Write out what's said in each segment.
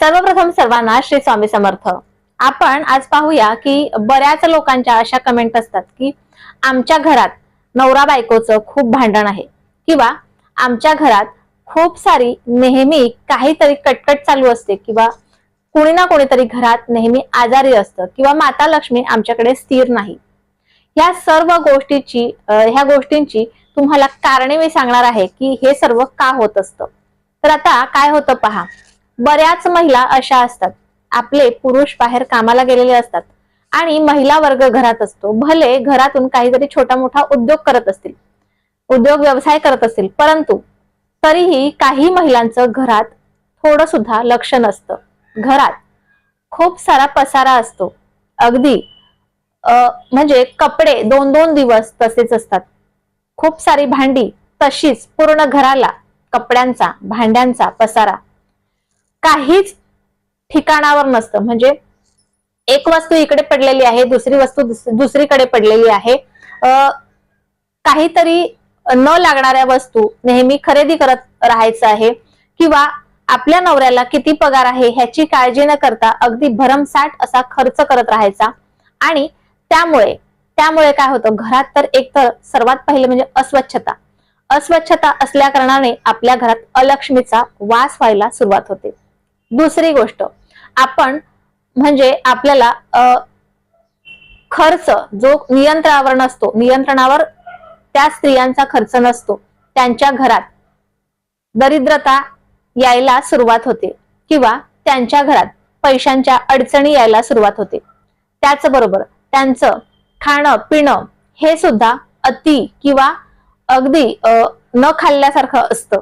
सर्वप्रथम सर्वांना श्री स्वामी समर्थ. आपण आज पाहूया की बऱ्याच लोकांच्या अशा कमेंट असतात की आमच्या घरात नवरा बायकोचं खूप भांडण आहे किंवा आमच्या घरात खूप सारी नेहमी काहीतरी कटकट चालू असते किंवा कोणी ना कोणीतरी घरात नेहमी आजारी असतं किंवा माता लक्ष्मी आमच्याकडे स्थिर नाही. या सर्व गोष्टीची ह्या गोष्टींची तुम्हाला कारणे मी सांगणार आहे की हे सर्व का होत असतं? तर आता काय होतं पहा. बऱ्याच महिला अशा असतात. आपले पुरुष बाहेर कामाला गेलेले असतात. आणि महिला वर्ग घरात असतो. भले घरातून काहीतरी छोटा मोठा उद्योग करत असतील. उद्योग व्यवसाय करत असतील. परंतु तरीही काही महिलांचं घरात थोडं सुद्धा लक्ष नसतं. घरात खूप सारा पसारा असतो. अगदी म्हणजे कपडे दोन दोन दिवस तसेच असतात. खूप सारी भांडी तशीच पूर्ण घराला कपड्यांचा भांड्यांचा पसारा. काहीच ठिकाणावर नसतं. म्हणजे एक वस्तू इकडे पडलेली आहे दुसरी वस्तू दुसरीकडे पडलेली आहे. काहीतरी न लागणाऱ्या वस्तू नेहमी खरेदी करत राहायचं आहे किंवा आपल्या नवऱ्याला किती पगार आहे ह्याची काळजी न करता अगदी भरमसाठ असा खर्च करत राहायचा. आणि त्यामुळे त्यामुळे काय होतं घरात तर एक तर सर्वात पहिले म्हणजे अस्वच्छता. अस्वच्छता असल्या कारणाने आपल्या घरात अलक्ष्मीचा वास व्हायला सुरुवात होते. दुसरी गोष्ट आपण म्हणजे आपल्याला खर्च जो नियंत्रणावर नसतो नियंत्रणावर त्या स्त्रियांचा खर्च नसतो त्यांच्या घरात दरिद्रता यायला सुरुवात होते किंवा त्यांच्या घरात पैशांच्या अडचणी यायला सुरुवात होते. त्याचबरोबर त्यांचं खाणं पिणं हे सुद्धा अति किंवा अगदी न खाल्ल्यासारखं असतं.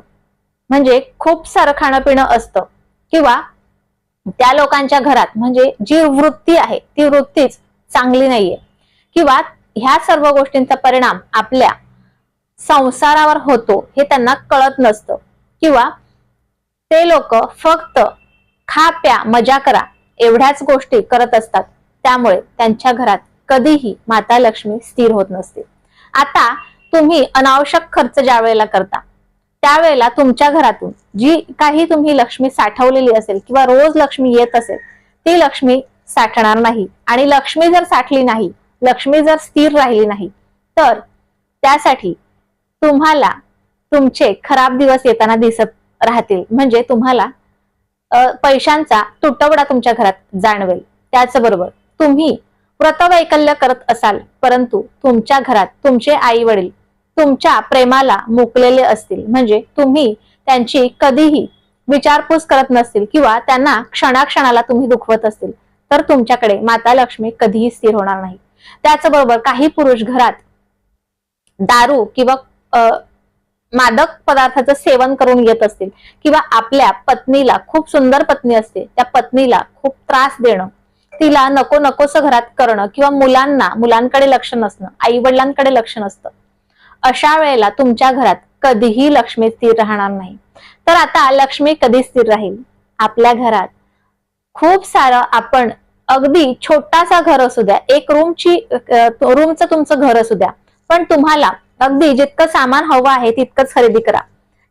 म्हणजे खूप सारं खाणं पिणं असतं. किंवा त्या लोकांच्या घरात म्हणजे जी वृत्ती आहे ती वृत्तीच चांगली नाहीये. किंवा ह्या सर्व गोष्टींचा परिणाम आपल्या संसारावर होतो हे त्यांना कळत नसतं. किंवा ते लोक फक्त खा प्या मजा करा एवढ्याच गोष्टी करत असतात. त्यामुळे त्यांच्या घरात कधीही माता लक्ष्मी स्थिर होत नसते. आता तुम्ही अनावश्यक खर्च ज्या वेळेला करता त्यावेळेला तुमच्या घरातून जी काही तुम्ही लक्ष्मी साठवलेली असेल किंवा रोज लक्ष्मी येत असेल ती लक्ष्मी साठणार नाही. आणि लक्ष्मी जर साठली नाही लक्ष्मी जर स्थिर राहिली नाही तर त्यासाठी तुम्हाला तुमचे खराब दिवस येताना दिसत राहतील. म्हणजे तुम्हाला पैशांचा तुटवडा तुमच्या घरात जाणवेल. त्याचबरोबर तुम्ही व्रतवैकल्य करत असाल परंतु तुमच्या घरात तुमचे आई वडील तुमच्या प्रेमाला मुकलेले असतील. म्हणजे तुम्ही त्यांची कधीही विचारपूस करत नसतील किंवा त्यांना क्षणाक्षणाला तुम्ही दुखवत असतील तर तुमच्याकडे माता लक्ष्मी कधीही स्थिर होणार नाही. त्याचबरोबर काही पुरुष घरात दारू किंवा मादक पदार्थाचं सेवन करून येत असतील किंवा आपल्या पत्नीला खूप सुंदर पत्नी असते त्या पत्नीला खूप त्रास देणं तिला नको नकोस घरात करणं किंवा मुलांना मुलांकडे लक्ष नसणं आई वडिलांकडे लक्ष नसतं अशा वेळेला तुमच्या घरात कधीही लक्ष्मी स्थिर राहणार नाही. तर आता लक्ष्मी कधी स्थिर राहील? आपल्या घरात. खूप सारं आपण अगदी छोटासा घर असू द्या एक रूमची रूमचं तुमचं घर असू द्या. पण तुम्हाला अगदी जितकं सामान हवं आहे तितकंच खरेदी करा.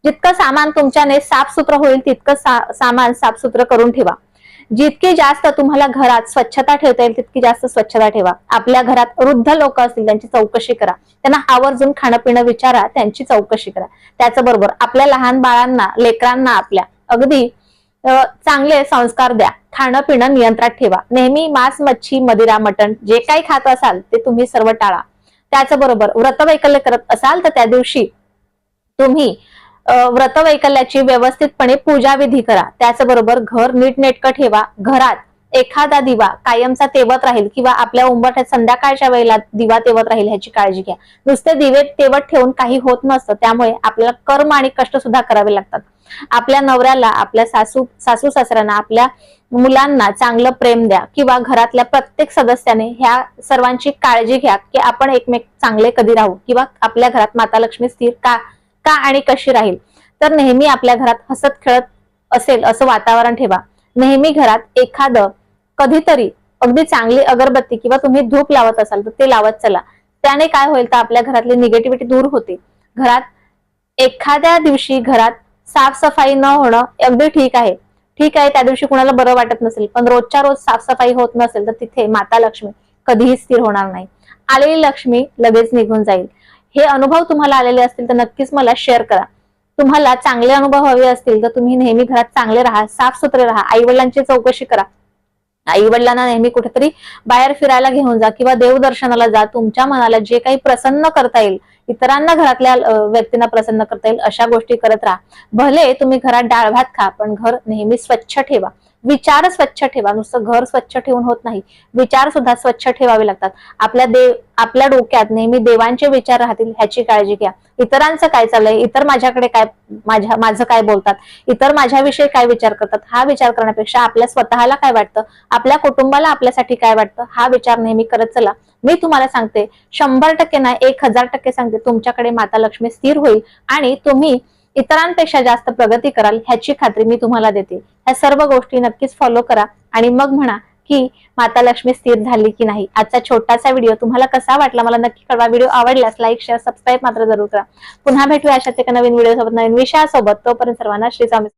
जितकं सामान तुमच्याने साफसुथरं होईल तितकं सा- सामान साफसुथरं करून ठेवा. जितकी जास्त तुम्हाला घरात स्वच्छता ठेवता येईल तितकी जास्त स्वच्छता ठेवा. आपल्या घरात वृद्ध लोक असतील त्यांची चौकशी करा. त्यांना आवर्जून खाणं पिणं विचारा त्यांची चौकशी करा. त्याचबरोबर आपल्या लहान बाळांना लेकरांना आपल्या अगदी चांगले संस्कार द्या. खाणं पिणं नियंत्रणात ठेवा. नेहमी मांस मच्छी मदिरा मटण जे काही खात असाल ते तुम्ही सर्व टाळा. त्याचबरोबर व्रतवैकल्य करत असाल तर त्या दिवशी तुम्ही व्रतवैकल्याची व्यवस्थितपणे पूजा विधी करा. त्याचबरोबर घर नीटनेटकं ठेवा. घरात एखादा दिवा कायमचा तेवत राहील किंवा आपल्या उंबरठ्यात संध्याकाळच्या वेळेला दिवा तेवत राहील ह्याची काळजी घ्या. नुसते दिवे तेवत ठेवून काही होत नसतं. त्यामुळे आपल्याला कर्म आणि कष्ट सुद्धा करावे लागतात. आपल्या नवऱ्याला आपल्या सासू सासू सासऱ्यांना आपल्या मुलांना चांगलं प्रेम द्या किंवा घरातल्या प्रत्येक सदस्याने ह्या सर्वांची काळजी घ्या की आपण एकमेक चांगले कधी राहू किंवा आपल्या घरात माता लक्ष्मी स्थिर का का आणि कशी राहील? तर नेहमी आपल्या घरात हसत खेळत असेल असं वातावरण ठेवा. नेहमी घरात एखादं कधीतरी अगदी चांगली अगरबत्ती किंवा तुम्ही धूप लावत असाल तर ते लावत चला. त्याने काय होईल तर आपल्या घरातली निगेटिव्हिटी दूर होते. घरात एखाद्या दिवशी घरात साफसफाई न होणं अगदी ठीक आहे. ठीक आहे त्या दिवशी कुणाला बरं वाटत नसेल पण रोजच्या रोज साफसफाई होत नसेल तर तिथे माता लक्ष्मी कधीही स्थिर होणार नाही. आलेली लक्ष्मी लगेच निघून जाईल. हे अनुभव तुम्हाला आलेले असतील तर नक्कीच मला शेअर करा. तुम्हाला चांगले अनुभव हवे असतील तर तुम्ही नेहमी घरात चांगले राहा साफसुथरे राहा आई वडिलांची चौकशी करा. आई वडिलांना नेहमी कुठेतरी बाहेर फिरायला घेऊन जा किंवा देवदर्शनाला जा तुमच्या मनाला जे काही प्रसन्न करता येईल इतरांना घरातल्या व्यक्तींना प्रसन्न करता येईल अशा गोष्टी करत राहा. भले तुम्ही घरात डाळ भात खा पण घर नेहमी स्वच्छ ठेवा. विचार स्वच्छ ठेवा. नुसतं घर स्वच्छ ठेवून होत नाही. विचार सुद्धा स्वच्छ ठेवावे लागतात. आपल्या देव आपल्या डोक्यात नेहमी देवांचे विचार राहतील ह्याची काळजी घ्या. इतरांचं काय चाललंय? इतर माझ्याकडे काय माझ्या माझं काय बोलतात? इतर माझ्याविषयी काय विचार करतात? हा विचार करण्यापेक्षा आपल्या स्वतःला काय वाटतं? आपल्या कुटुंबाला आपल्यासाठी काय वाटतं? हा विचार नेहमी करत चला. मी तुम्हाला सांगते शंभर टक्के ना एक हजार टक्के सांगते तुमच्याकडे माता लक्ष्मी स्थिर होईल आणि तुम्ही इतरांपेक्षा जास्त प्रगती कराल ह्याची खात्री मी तुम्हाला देते. ह्या सर्व गोष्टी नक्कीच फॉलो करा आणि मग म्हणा की माता लक्ष्मी स्थिर झाली की नाही. आजचा छोटासा व्हिडिओ तुम्हाला कसा वाटला मला नक्की कळवा. व्हिडिओ आवडल्यास लाईक शेअर सबस्क्राईब मात्र जरूर करा. पुन्हा भेटूया अशाच एका नवीन व्हिडिओ सोबत नवीन विषयासोबत. तोपर्यंत सर्वांना श्री स्वामी